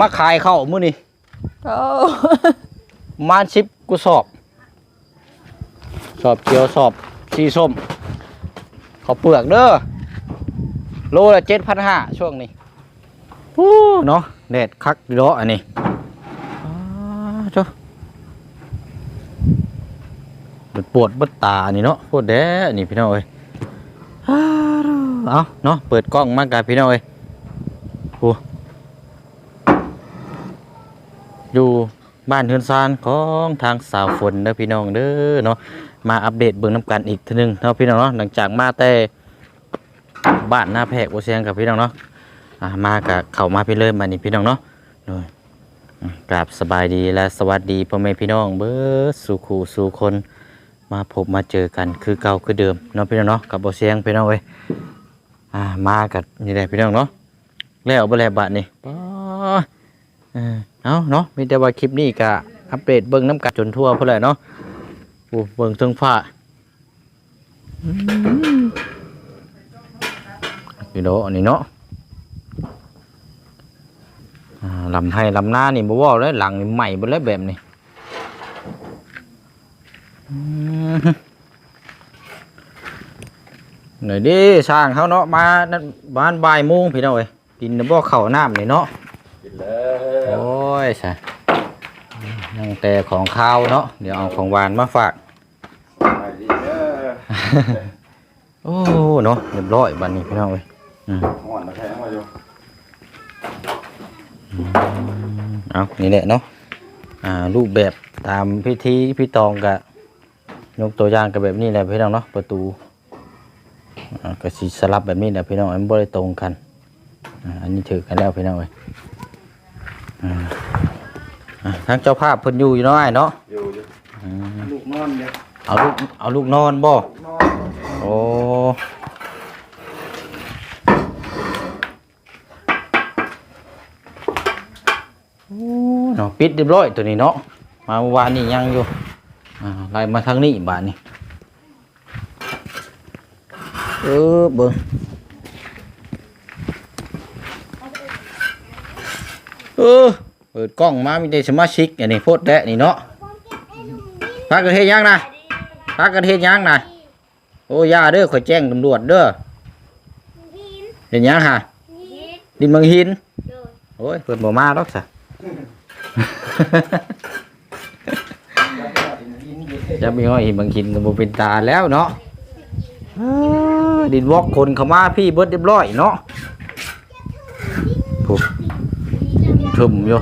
มาขายข้าวมื้อนี้โอ้ประมาณ10กูสอบ สอบเขียวสอบสีส้มข้าวเปลือกเด้อโลละ7,500ช่วงนี้ฮู้เนาะแดดคักดีเนาะอันนี้อ้าจ้ะมันปวดเบัดตานี่เนาะปวดแดดนี่พี่น้องเอ้ยอ้าวเอาเนาะเปิดกล้องมากกับพี่น้องเอ้ยโอ้ อยู่บ้านเฮือนซานของทางสาวฝนเด้อพี่น้องเด้อเนาะมาอัปเดตเบิ่งน้ำกันอีกทีนึงเนาะพี่น้องเนาะหลังจากมาแต่บ้านหน้าแพกโอเซียงกับพี่น้องเนาะมากับเขามาพี่เริ่มมานี่พี่น้องเนาะโดยกราบสบายดีและสวัสดีพ่อแม่พี่น้องเบิดสู่คู่สู่คนมาพบมาเจอกันคือเก่าคือเดิมเนาะพี่น้องเนาะกับโอเซียงพี่น้องเว้ยอ่ามากับนี่แหละพี่น้องเนาะแล้วบ่แล้วบาดนี่ เอาเนาะมีแต่ว่าคลิปนี้ก็อัปเดตเบิ่งน้ำกันจนทั่วพุ่นแหละเนาะโอ้เบิ่งเทิงฟ้าอืมพี่น้องอันนี้เนาะลำให้ลำหน้านี่บ่ว้าเลยหลังนี่ใหม่บ่แล้วแบบนี้อืมหน่อยดิสร้างเขาเนาะมานั่นบ้านบ่ายโมงพี่น้องเอ้ยกินบ่เข้าน้ำนี่เนาะ กินแล้วโอ้ยใช่นั่งแต่ของข้าวเนาะเดี๋ยวเอาของหวานมาฝากไปดีเด้อโอ้เนาะเรียบร้อยบัดนี้พี่น้องเอ้ยอืมห่อนมาแทงมาอยู่เอานี่แหละเนาะอ่ารูปแบบตามพิธีพี่ตองกะยกตัวอย่างกับแบบนี้แหละพี่น้องเนาะประตูอ่าก็สิสลับแบบนี้แหละพี่น้องมันบ่ได้ตรงกันอ่าอันนี้ถือกันแล้วพี่น้องเอ้ยอ่าอ่า ทั้งเจ้าภาพเพิ่นอยู่อยู่เนาะไอ้เนาะอยู่อยู่อืมลูกนอนเนี่ยเอาลูกเอาลูกนอนบ่นอนโอ้เนาะปิดเรียบร้อยตัวนี้เนาะมาเมื่อวานนี้ยังอยู่อ่าไล่มาทางนี้บาดนี้เออเบิ่ง เออเปิดกล้องมามีแต่สมาชิกอันนี้โพดแดะนี่เนาะพักกันเฮ็ดยังนะพักกันเฮ็ดยังนะโอ้ยาเด้อขอยแจ้งตำรวจเด้อเห็นยังฮะดินบางหินโอ้ยเพิ่นบ่มาดอกซะจะมีห้อยหินบางหินก็บ่เป็นตาแล้วเนาะดินวอกคนเข้ามาพี่เบิดเรียบร้อยเนาะปุ๊บ ชุ่มอยู่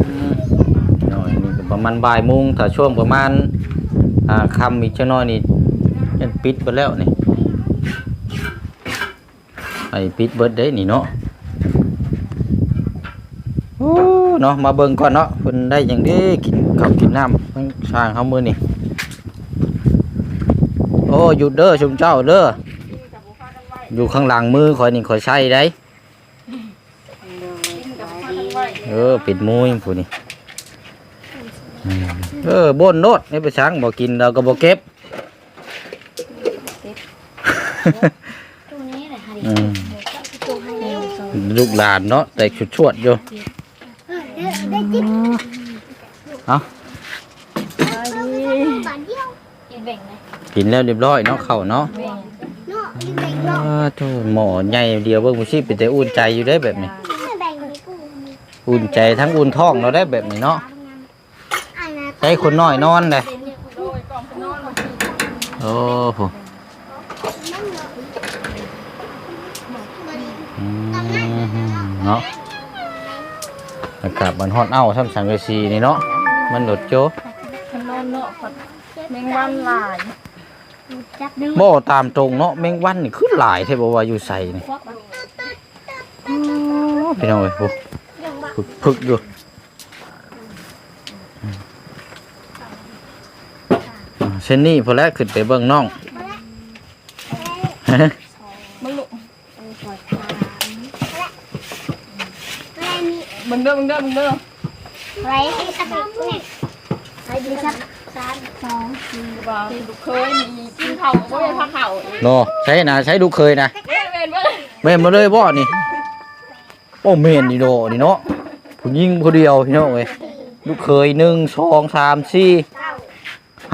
อืมเนาะอันนี้ก็ประมาณบ่ายโมงถ้าช่วงประมาณอ่าค่ำอีกจักหน่อยนี่ยันปิดไปแล้วนี่ไอ้ปิดเบิดได้นี่เนาะโอ้เนาะมาเบิ่งก่อนเนาะเพิ่นได้หยังด้กินข้าวกินน้ำเพิ่นสร้างเฮามื้อนี่โอ้หยุดเด้อชุมเจ้าเด้ออยู่ข้างหลังมือข่อยนี่ข่อยใช้ได้ เออปิดมุ้ยผู้นี่อืมเออบ่นโนดนี่ไปช้างบ่กินเราก็บ่เก็บตรงนี้แหละค่ะอืมตรงนี้ลูกหลานเนาะแต่ชุดชวดๆอยู่ได้จิ๊บเอาบาทเดียวกินแบ่งไหมกินแล้วเรียบร้อยเนาะข้าวเนาะแบ่งเนาะกินแบ่งเนาะอ้าโธ่หมอใหญ่เดียวเบิ่งบ่สิเป็นแต่อุ่นใจอยู่ได้แบบนี้ ไม่แบ่งเลยกู อุ่นใจทั้งอุ่นท้องเราได้แบบนี้เนาะใช้คนน้อยนอนเลยโอ้โหอืมเนาะอากาศมันฮอตเอ้าทำสังกะสีนี่เนาะมันหลดโจมันนอนเนาะผัดแมงวันหลายจับดึงบ่ตามตรงเนาะแมงวันนี่คือหลายแท้บ่ว่าอยู่ใส่นี่อ๋อพี่น้องเอ้ย โอ้พึกพึกอยู่อ่าเช่นนี้พอแล้วขึ้นไปเบิ่งน้องมันลุอะไรนี่มึงเด้อมึงเด้อมึงเด้ออะไรที่สักเนี่ยอะไรดีสักสามสองสี่ว่าลูกเคยมีกินเผาก็ไม่พักเผาโนใช้นะใช้ดูเคยนะเว้นเว้นเว้นแม่นมาเลยบ่นี่อ้เมนนี่โดนี่เนาะ ผู้หญิงผู้เดียวพี่น้องเอ้ยลูกเคยหนึ่งสองสามสี่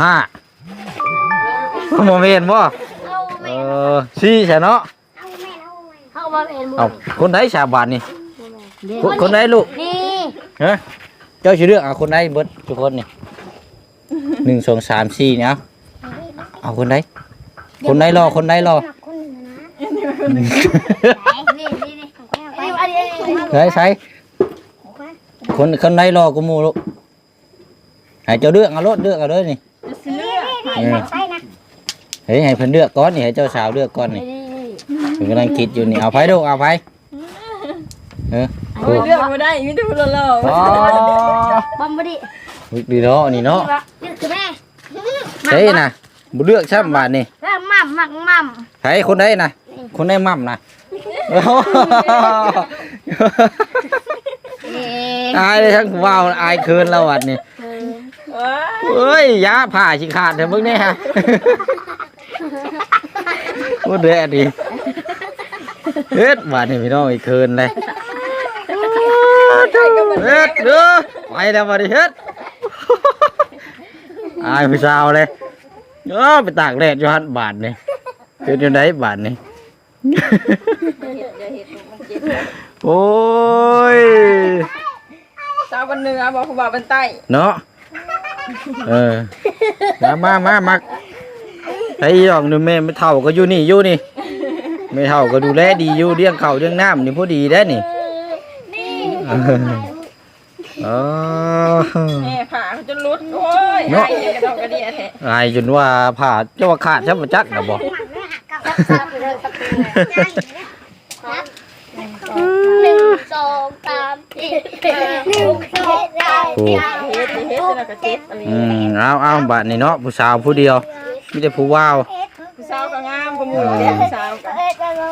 ห้าโมเมนบ่เอาเอแม่อสี่ใช่เนาะเอาแม่เอาแม่เอามาเป็นเอาคนไหนชาวบ้านนี่คนคนไหนลูกนี่ฮะเจ้าชื่อเรื่องเอาคนไหนเบิดทุกคนนี่หนึ่งสองสามสี่เนี่ยเอาเอาคนไหนคนไหนรอคนไหนรอคนนะนี่นี่นี่ไอ้อันนี้ใช่ใช่ คนคนไหนรอกูมูลูกให้เจ้าเลือกเอารถเลือกเอาเลยนี่จะซื้อเออใช่นะเฮ้ยให้เพิ่นเลือกก่อนนี่ให้เจ้าสาวเลือกก่อนนี่เพิ่นกำลังคิดอยู่นี่เอาไผดูเอาไผเออโอ้ยเลือกมาได้มีแต่พูดเล่าอ๋อบอมบดีดีเนาะนี่เนาะนี่คือแม่เฮ้ยน่ะบ่เลือกช้ำบาดนี่แล้วมั่มมั่มมั่มไผคนใดน่ะคนใดมั่มน่ะโอ้โหเอ๊อายเลยทั้งว้าวอายเคินแล้ววัดนี่ว้าเอ้ยยาผ่าสิขาดเถอะมึงเนี่ยฮะพูดเด้อดิเฮ็ดบาดนี่พี่น้องอีกเคินเลยเฮ็ดเด้อไปแล้วบัดนี้เฮ็ดอายพี่สาวเลยเออไปตากแดดอยู่หันบาดนี่เป็นจังไดบาดนี่โอ้ยสาว บันเหนือบอกผู้บ่าวบันใต้เนาะเออมามามามาไอ้ยองนี่แม่ไม่เท่าก็อยู่นี่อยู่นี่ไม่เท่าก็ดูแลดีอยู่เลี้ยงข้าวเลี้ยงน้ำนี่พอดีได้นี่เอออ๋อแม่ผ่าเขาจนรุดโอ้ยเนาะไอ้กระดอกกระเดียแท้อายจนว่าผ่าเจ้าว่าขาดใช่ไหมจักนะบอก หนึ่งสองสามสี่หนึ่งสองสามโอ้เฮ็ดเฮ็ดแล้วก็เจ็บอะไรอืมเอาเอาบาดนี่เนาะผู้สาวผู้เดียวมีแต่ผู้ว่าวผู้สาวก็งามก็มูเด้ผู้สาวก็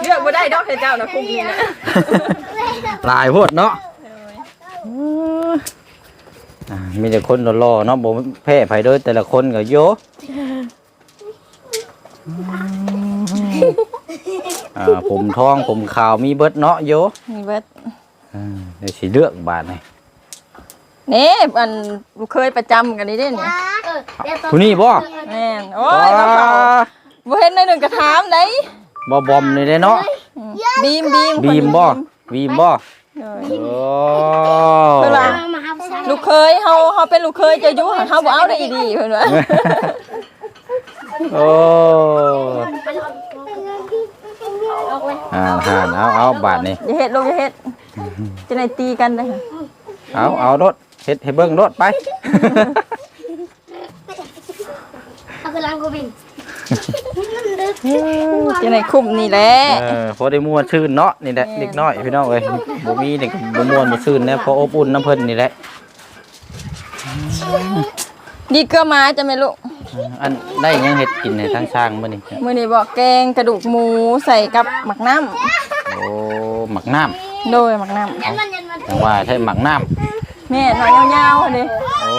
เลือกบ่ได้ดอกให้เจ้านะคุมนี่นะหลายโพดเนาะอ่ามีแต่คนรอๆเนาะบ่แพ้ไผเด้อแต่ละคนก็โย อ่าผมทองผมขาวมีเบิดเนาะโยนี่เบิดอ่าเดี๋ยวสิเลือกบาทนี่นี่อันลูกเคยประจำกันนี่เด้นี่ผู้นี้บ่แม่นโอ้ยน้องเขาบ่เห็นในหนึ่งกระถามไหนบ่บอมนี่เด้เนาะบีมบีมบีมบ่บีมบ่เออโอ้เวลามาหาผู้ชายลูกเคยเฮาเฮาเป็นลูกเคยจะอยู่หันเฮาบ่เอาได้อีดีเพิ่นว่าโอ้ อ่าหานเอาเอาบาทนี่อย่าเฮ็ดลูกอย่าเฮ็ดจะได้ตีกันได้อเอาเอารถเฮ็ดให้เบิ่งรถไปเอาคือล้างกูบินจะได้คุ้มนี่แหละเออพอได้ม่วนชื่นเนาะนี่แหละเด็กน้อยพี่น้องเอ้ยบ่มีเด็กบ่ม่วนบ่ชื่นแน่พออบอุ่นน้ำเพิ่นนี่แหละ ดีเกลือมาจะไหม่ลูกอันได้หยังเฮ็ดกินในทางช่างมื้อนี้มื้อนี้บอกแกงกระดูกหมูใส่กับหมักน้ำโอ้หมักน้ำโดยหมักน้ำยันมันยันมันจังว่าใช่หมักน้ำแม่หน่อยยาวๆเด้โอ้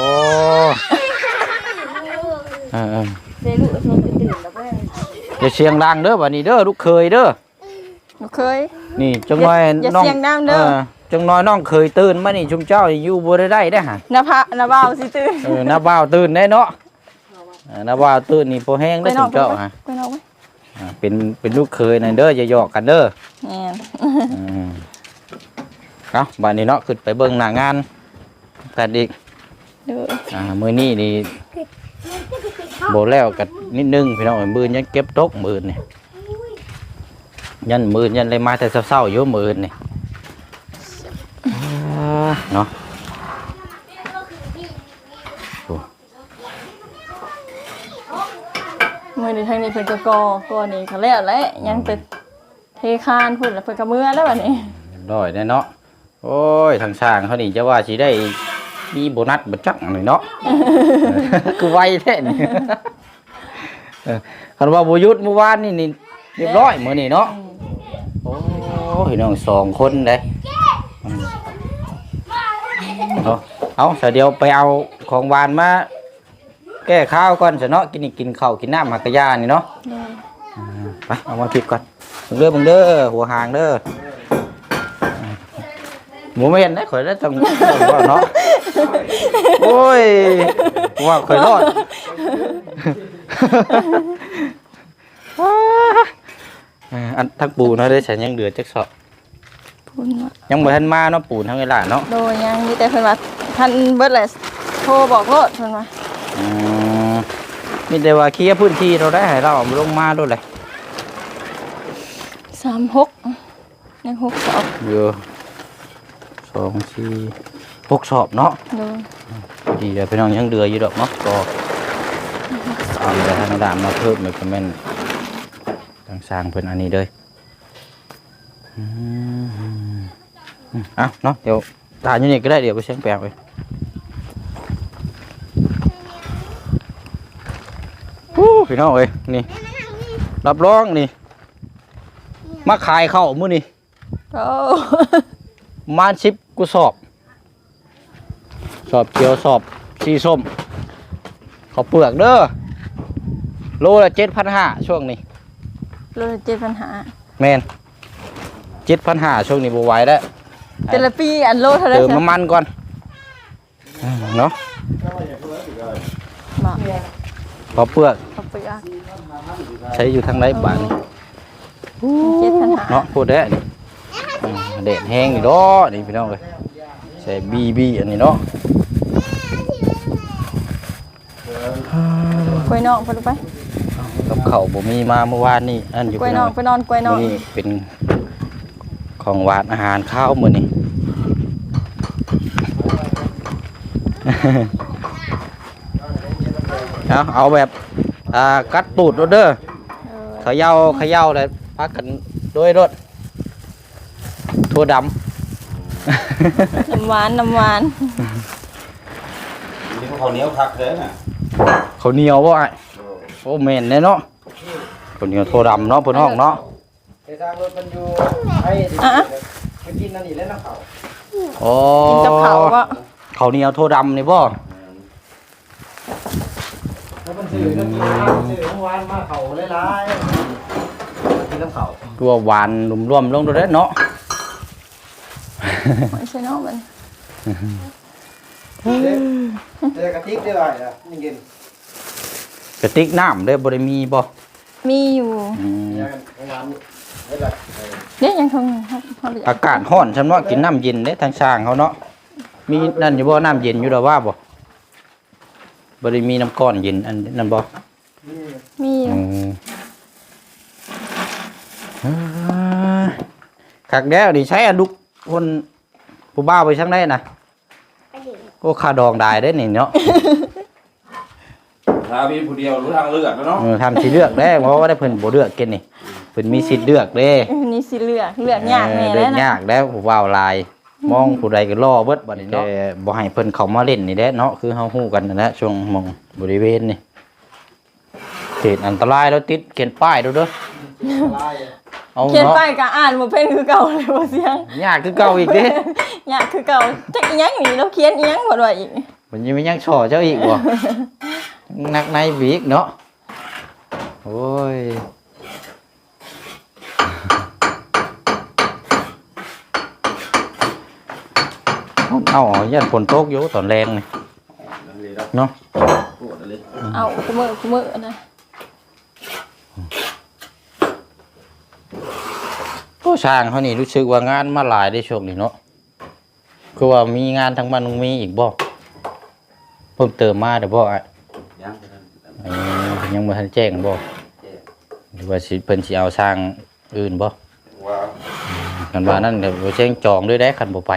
เออเออเด้ลูกชมตื่นแล้วเพิ่นอย่าเสียงดังเด้อบัดนี้เด้อลูกเคยเด้อลูกเคย นี่จังน้อยอย่าน้องเสียงดังเด้อ จังน้อยน้องเคยตื่นมานี่ชุมเจ้านี่อยู่บ่ได้ได้เด้อฮะนาพะนาบ่าวสิตื่นเออน้าบ่าวตื่นได้เนาะเออน้าบ่าวตื่นนี่บ่แห้งไปได้อนชุอกมเจ้าฮะไปนอกไว้อ่าเป็นเป็นลูกเคยนั่นเด้ออย่าหยอกกันเด้อแม่นอืมเอาบัดนี้เนาะขึ้นไปเบิ่งหน้างานกันอีก เด้ออ่ามื้อนี้นี่บ่แล้วกันนิดนึงพี่น้องเอ้ยมื้อยังเก็บตกมื้อนี่ยันมื้อยันเลยมาแต่เช้าๆอยู่มื้อนี่อ่า เนาะมื้อนี้ทางนี้เพิ่นก็ก่อก่อนี่ก็แล้วแหละยังแต่เทคานพุ่นแล้วเพิ่นก็เมื่อแล้วบัดนี้ร้อยแน่เนาะโอ้ยทางสร้างเขานี่จะว่าสิได้มีโบนัสบ่จักหน่อยเนาะคือไวแท้นี่เออคันว่าบ่หยุดเมื่อวานนี่นี่เรียบร้อยมื้อนี้เนาะโอ้ยน้องสองคนเด้อืม เอาเอาเสยวเดี๋ยวไปเอาของหวานมาแก้ข้าวก่อนซะเนาะกินนี่กินข้าวกินน้ำหักกะยานี่เนาะอ่าไปเอามาคิดก่อนเบิ่งเด้อเบิ่งเด้อหัวหางเด้อหมูไม่เห็นได้ข่อยได้ต้องว่าเนาะโอ้ยว่าข่อยรอดอ่าอันทั้งปูเนาะได้ฉันยังเหลือจักสอบพูดว่า ยังบ่ทันมาเนาะปูทั้งเวลาเนาะโดยยังมีแต่เพิ่นว่าท่านเบิดแหละโทรบอกโลดเพิ่นว่าอืมมีแต่ว่าเคลียร์พื้นที่เราได้ให้เราเอาลงมาด้วยเลย36ยัง6สอบอยู่สองสี่หกสอบเนาะโดยดีเดี๋ยวพี่น้องยังเดืออยู่ดอกเนาะก็เอาเดี๋ยวทางด่านมาเพิ่มเลยคอมเมนต์ทางสร้างเพิ่นอันนี้เลยอืม อืมเอะเนาะเดี๋ยวตาอยู่นี่ก็ได้เดี๋ยวไปเชียงแปลงไปฮู้พี่น้องเอ้ยนี่รับรองนี่ มาขายเข้าวมื้อนี่โอ้มาชิปกูสอบ สอบเขียวสอบสีส้มขาวเปลือกเด้อโลละเจ็ดพันห้าช่วงนี้โลละเจ็ดปัญหาแมนเจ็ดพันห้าช่วงนี้บไหวแล้ว แต่ละปีอันโลเท่าไหร่เติมจ้ะน้ำมันก่อนอืมเนาะบ่ขาวเปลือกเอาไปอะใช้อยู่ทางไรบ้านนี่เจ็ดปัญหาเนาะพูดได้อนี่อืมเด็ดแห้งนี่เนาะนี่พี่น้องเลยใส่บีบีอันนี้เนาะกล้วยนอกไปดูไปกับเขาวบ่มีมาเมื่อวานนี่อันอยู่กล้วยพี่นน้ออกงไปนอนกล้วยนอกนี่เป็น ของหวานอาหารข้าวมื้อนี้เอาเอาแบบอ่ากัดตูดรถเด้อเออเขย่าเขย่าเลยพักกันโดยรถทั่วดน้ำหวานน้ำหวานนี่เขาเหนียวคักเลยน่ะำเขาวเหนียวบ่ไอ้โอ้แม่นแน่เนาะเขาวเหนียวทั่วดำเนาะเพิ่นห้องเนาะ ไปทางรถมันอยู่ไอ้อะไปกินนั่นนี่แล้วน้ำเขาโอ้กินกับเขาวบ่เขาวเหนียวทั่วดำนี่บ่แล้วมันซื้อก็กินข้าวซื้อเมื่อวานมาเขาหลายๆกินน้ำเขาตัวหวานรวมๆลงตัวเด้อเนาะ ไม่ใช่นอกมันเจอกระติกได้ไหมล่ะนี่กินกระติกน้ำเด้อบ่ได้มีบ่มีอยู่อืมยากันเมื่อวานนี่ได้ละ เนี่ยยังคงครับเขาไปอากาศร้อนฉันว่ากินน้ำเย็นเด้ทางสร้างเขาเนาะมีนั่นอยู่บ่น้ำเย็นอยู่ดอกว่าบ่บ่ได้มีน้ำก้อนเย็นอันนั่นบ่นี่มีอยู่อืมอ่าคักแล้วนี่ใช้อันดุกคนผู้บ้าวไปช่างได้น่ะไปถึงก็ค่าดองได้เด้นี่เนาะถ้ามีผู้เดียวรู้ทางเลือกแล้วเนาะเออทำสิเลือกได้เพราะว่าได้เพิ่นบ่เลือกกินนี่ เพิ่นมีสิทธิ์เลือกเด้เออนี่สิเลือกเลือกยากแน่เออแล้เลืวอกนะยากแล้วผู้บ่าวหลาย มองผู้ใดก็รอเบิดบัดนี้เนาะแต่บ่ให้เพิ่นเข้ามาเล่นนี่แหละเนาะคือเฮาฮู้กันนั่นแหละช่วงหมองบริเวณนี่เขตอันตรายแล้วติดเขียนป้ายดูเด้อลายเอาเขียนเนาะไปก็อ่านบ่เป็นคือเก่าเลยบ่เสียงยากคือเก่าอีกเด้ ยากคือเก่าจักอีหยังนี่เราเขียนอีหยังบ่ได้อีกมันยังไม่ยังช่อเจ้าอีกบ่ นักในบีกเนาะ โอ้ย เอาเอายันฝนตกอยู่ตอนแรงนี่นั่นเลยครับเนาะปวดเลยเอาคุมือคุมือนะก็ช่างเขานี่รู้สึกว่างานมาหลายได้ช่วงนี้เนาะคือว่ามีงานทั้งบ้านมีอีกบ่เพิ่มเติมมาเดี๋ยวบ่อะยังเอ่อยังบ่ทันแจ้งบ่หรือว่าสิเพิ่นสิเอาสร้างอื่นบ่ว่ากันว่านั่นเดี๋ยวบ่แจ้งจองด้วยได้คันบ่ไป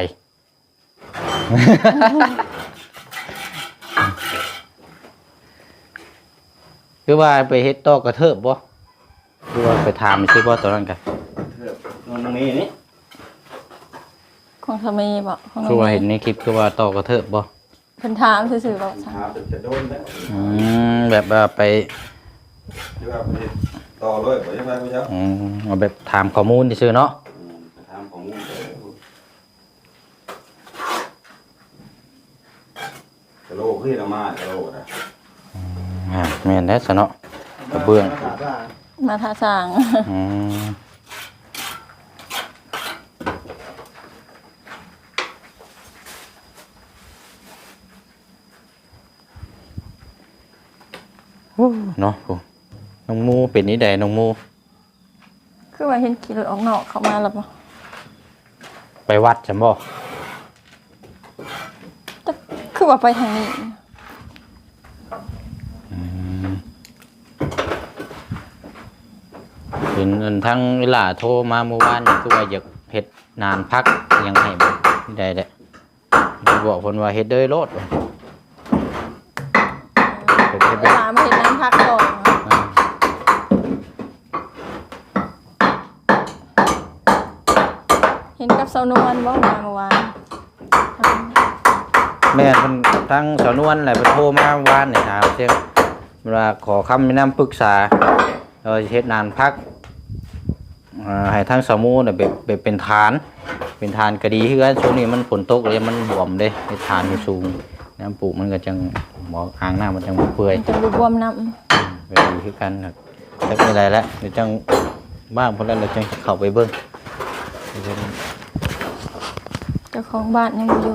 คือว่าไปเฮ็ดตอกกระเทิบบ่คือว่าไปถามซื่อบ่ตอนนั้นกันเทิบนอนตรงนี้นี่ของทำไมบ่ของคือว่าเห็นในคลิปคือว่าตอกกระเทิบบ่เพิ่นถามซื่อๆบ่ซั่นหาเป็นจะโดนแล้วอืมแบบว่าไปหรือว่าไปต่อเลยบ่ยังไงพี่เจ้าอืมเอาแบบถามข้อมูลซื่อๆเนาะ โลกขึ้นละมากะโลกนะอ่าแม่นแล้วะเนาะกระเบื้องมาทาสางเนาะผมน้องมูเป็นนี่ใดน้องมู คือว่าเห็นกี่รถออกนอกเข้ามาแล้วปะไปวัดจำบ่ คือว่าไปทางนี้ เห็นอันทั้งเวลาโทรมาเมื่อวานนี่คือว่าอยากเฮ็ดนานพักยังให้บ่ได้แหละบอกเพิ่นว่าเฮ็ดเด้อโลดว่ะเฮ็ดเฮ็ดเวได้ลามาเห็นน้ำพักก่อนอ่าเห็นกับเสาวนวลบ่มาเมื่อวาน แม่นเพิ่นทั้งสาวนวลแหละเพิ่นโทรมาเมื่อวานนี่ถามเสียงเวลาขอคำแนะนำปรึกษาเราเฮ็ดนานพักอ่าให้ทั้งสามูน่ะแบบแบบเป็นฐาน เป็นฐานก็ดีคือกันช่วงนี้มันฝนตกเลยมันบวมเด้เฮ็ดฐานมันสูงน้ำปลูกมันก็จังหมออ่างน้ามันจังบ่เปื่อยมันจะรูบวมน้ไปดีคือกันครับจักมีอะไรแล้วเดี๋ยวจังบ้างพอแล้วเราจังสิเข้าไปเบิ่งเดี๋ยวจังำเจ้าของบ้านยังอยู่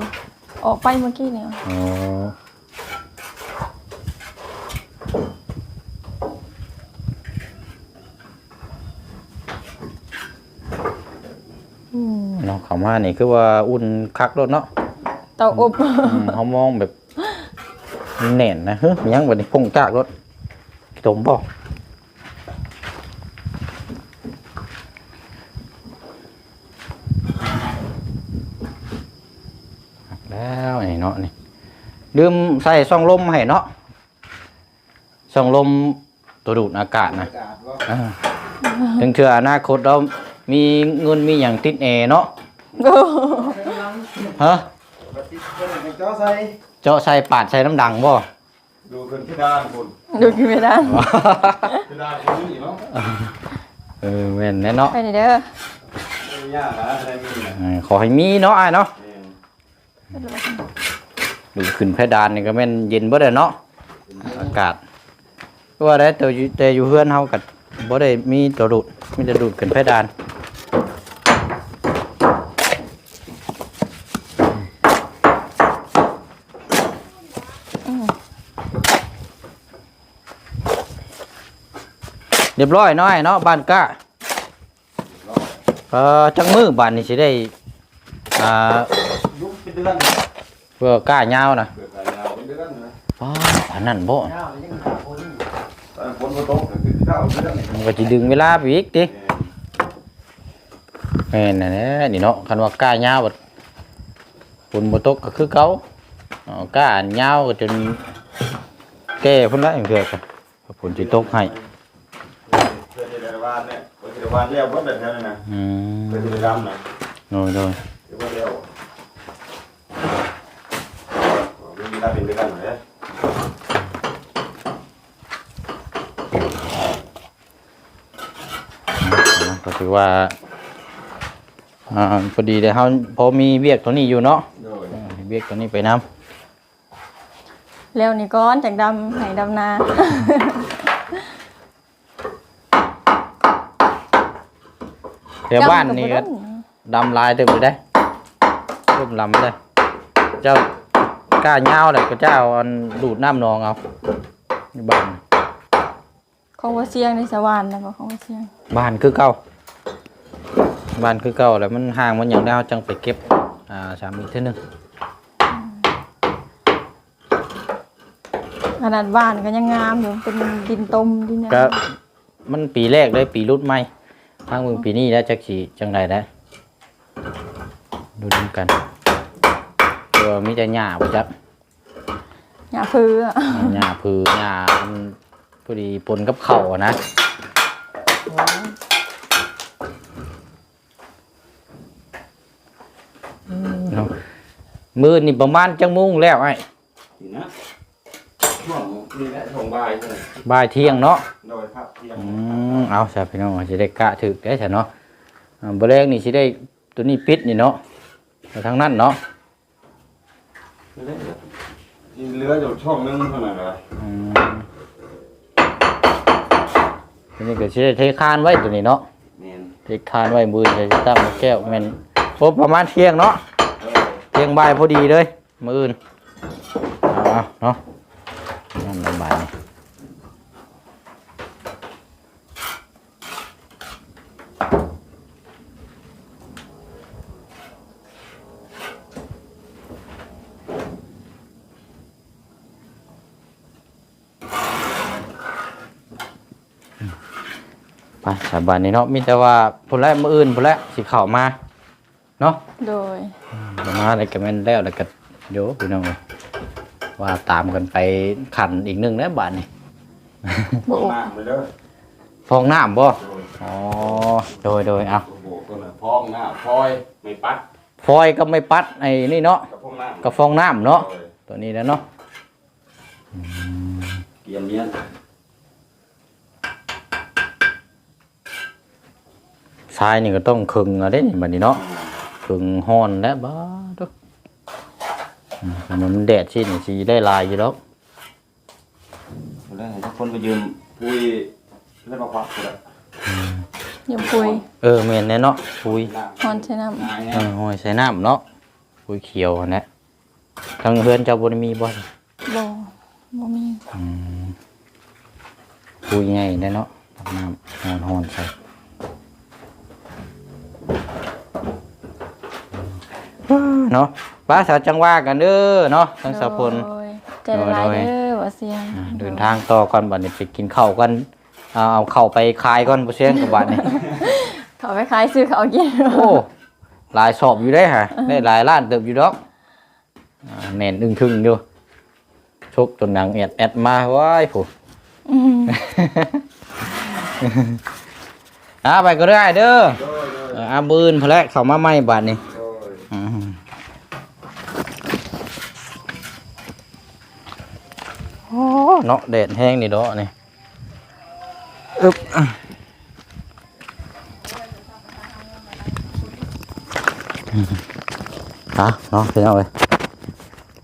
ออกไปเมื่อกี้เนี่ยอ๋ออืมเนาะเข้ามานี่คือว่าอุ่นคักรถเนาะเตาอบอืมเขามองแบบแน่นนะเฮ้ยมียังบัดนี้พงจากรถตมบ่แล้ นี่เนาะนี่ลืมใส่ช่องลมให้เนาะช่องลมตัวดูดอากาศนะอากาศว่าอ่าถึงเชื่ออนาคตเรามีเงินมีอย่างติดแอร์เนาะโอ้ฮะปฏิเสธให้เจ้าใส่เจาะใส่ปาดใส่น้ำดังบ่ดูขึ้นที่ด้านคุณดูกินไม่ได้ที่ด้านคุณนี่เนาะเออแม่นแน่เนาะไปนี่เด้อไม่ยากนะอะไรมีนะเออขอให้มีเนาะอ้ายเนาะแม่น ดูขึ้นเพดานนี่ก็แม่นเย็นบ่ได้เนาะอากาศว่าได้แต่อยู่แต่อยู่เฮือนเฮาก็บ่ได้มีตัวดูดมีแต่ดูดขึ้นเพดานเรียบร้อยนาะไอ้เนาะบ้านก้าเอ่อจังมือบ้านนี่สิได้อ่า ยุบเป็นเดือน เพื่อก้ายาวนะ เกิดอะไรยาวเป็นเดือนนะ ว้าอันนั้นบ่ เจ้ายังหาคน ตอนฝนมาตกก็คือที่ด้านเดือนนี่ มันก็สิดึงเวลาไปอีกติแม่นน่ะแหละนี่เนาะคันว่าก้ายาวบัดฝนบ่ตกก็คือเก่าอ๋อก้ายาวก็จนแก่พุ่นละจังเทื่อก็ฝนสิตกให้ เพื่อที่ได้วานเนี่ยเพื่อที่ได้วานเลี้ยวเพื่อแบบนั้นนะ อืม เพื่อที่ได้ดำนะ โดยโดย เดี๋ยวว่าเลี้ยว ถือว่าอ่าพอดีได้เฮาพอมีเวียกตัวนี้อยู่เนาะโดยเออเวียกตัวนี้ไปนํแล้วนี่ก้อนจากดำให้ดำนาแถวบ้านนี่ก็ดำลายเต็มเลยได้เริ่มลำเลยเจ้ากล้าเงาวเลยก็เจ้าอันดูดน้ำนองเอาในบ้านของว่าเสียงในสวรรค์นะบ่ของว่าเสียงบ้านคือเก่า บ้านคือเก่าแล้วมันห่างมันอย่างได้วจังไปเก็บอ่าสามีเท่านึงขนาดบ้านก็ยังงามอยู่เป็นดินตมดินอะไรก็มันปีแรกเลยปีรุ่นใหม่ทางเมืองปีนี้แล้วจักสีจังไรได้ดูดูกันตัวมีแต่หญ้าบ่จักหญ้าพื้อะหญ้าพือหญ้ามันพอดีปนกับเข่าวอะนะเนาะ มือนี่ประมาณจังมุ้งแล้วไอ้นี่นะช่วงนี่แหละช่วงบ่ายใช่ไหมบ่ายเที่ยงเนาะโดยภาพเที่ยงอืมเอาใช่พี่น้องจะได้กะถึกได้ใช่เนาะอ่าบ่แรงนี่สิได้ตัวนี้ปิดนี่เนาะแต่ทางนั้นเนาะที่เหลืออยู่ช่องนึงเท่านั้นเลยอืมตัวนี้ก็สิได้เทคานไว้ตัวนี้เนาะเนียนเทคานไว้มือจะตั้งแก้วแม่นโอ้ประมาณเที่ยงเนาะ เที่ยงใบพอดีเลยมืออื่นเอาเนาะนั่นลำบากนี่ไปสถาบันนี้เนาะมีแต่ว่าผลแรกมืออื่นผลแรกสิเข่ามา เนาะโดย มาอะไรก็แม่นแล้วแล้วก็เดี๋ยวพี่น้องเอ้ยว่าตามกันไปขันอีกหนึงนะบาดนี้บ่อุกมากไปเด้อฟองน้ำบ่อ๋อโดยโดยเอาโอ้โหตัวน่ะพองหน้าพลอยไม่ปัดฟอยก็ไม่ปัดไอ้นี่เนาะกับพวกน้ำกับฟองน้ำเนาะตัวนี้แล้วเนาะเกียมเมียนทรายนี่ก็ต้องครึงเอาเด้นี่บัดนี้เนาะึงฮ้อนแล้วบ้าตุอืมอันแดดสินี่สิได้ลายอยู่แล้วคนแรกทุกคนไปยืมปุยเล่นมาควักกูละยมปุยเออแม่นแน่เนาะปุยฮอนใช้น้ำเออหอยใส่น้ำเนาะปุยเขียวนะทางเฮือนเจ้าบ่ได้มีบ่บ่บ่มีปุยใหญ่แน่เนาะน้ำฮ้อนใส่ เนาะป้าสาวจังว่ากันเด้อเนาะทั้งสาวพลโดยใจละลายเด้อว่าเสียงอ่าเดินทางต่อก่อนบัดนี้ไปกินข้าวกันเอาเอาเข้าวไปคายก่อนบ่เสียงกับบัดนี้ เขาไปขายซื้อเขากินโอ้หลายสอบอยู่ได้ฮะได้หลายล้านเติบอยู่ดอกอ่าแน่นอึ้งทึงอยู่ชกจนหนังแอดแอดมาว้ายผู้ อืมอ่าไปก็ได้เด้อเอออาบืนพอแล้วเข้ามาใหม่บัดนี้อืมโอ้ เนาะแดดแห้งนี่เนาะนี่อึ๊บอะอะเนาะพี่น้องเลย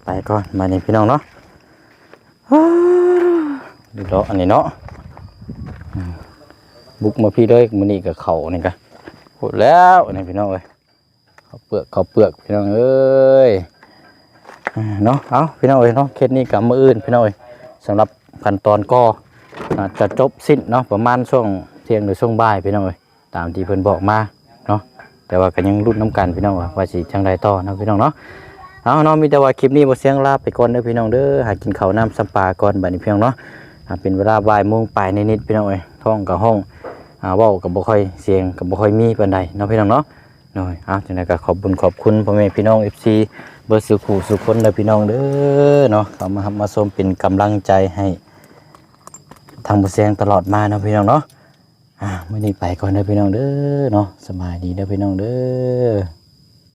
ไปก่อนมานี่พี่น้องเนาะอ้าวดูเนาะอันนี้เนาะอืมบุกมาพี่เลยมันนี่กับเขานี่กันพูดแล้วอันนี้พี่น้องเลยเขาวเปลือกเขาวเปลือกพี่น้องเอ้ยอ่าเนาะเอาพี่น้องเอ้ยเนาะเคสนี้กับมืออื่นพี่น้องเอ้ย สำหรับขั้นตอนก็จะจบสิ้นเนาะประมาณช่วงเที่ยงหรือช่วงบ่ายพี่น้องเอ้ยตามที่เพิ่นบอกมาเนาะแต่ว่าก็ยังรุ่นน้ำกันพี่น้องว่าว่าสิจังไดต่อนะพี่น้องเนาะเอาเนาะมีแต่ว่าคลิปนี้บ่เสียงลาไปก่อนเด้อพี่น้องเด้อหากินข้าวน้ำสัมปาก่อนบัดนี้เพี่น้องเนาะอ่าเป็นเวลาบ่ายโมงปลายนิดๆพี่น้องเอ้ยท้องกับห้องอ่าเว้ากับบ่ค่อยเสียงกับบ่ค่อยมีปานใดเนาะพี่น้องเนาะหน่อยเอาจังไดก็ขอบคุญขอบคุณพ่อแม่พี่น้อง FC เบอร์สุขูสุขคนเด้อพี่น้องเด้อเนาะเขามารับมาชมเป็นกำลังใจให้ทางบุเสียงตลอดมาเนาะพี่น้องเนาะอ่ามื่อนี้ไปก่อนเด้อพี่น้องเด้อเนาะสบายดีเด้อพี่น้องเด้อ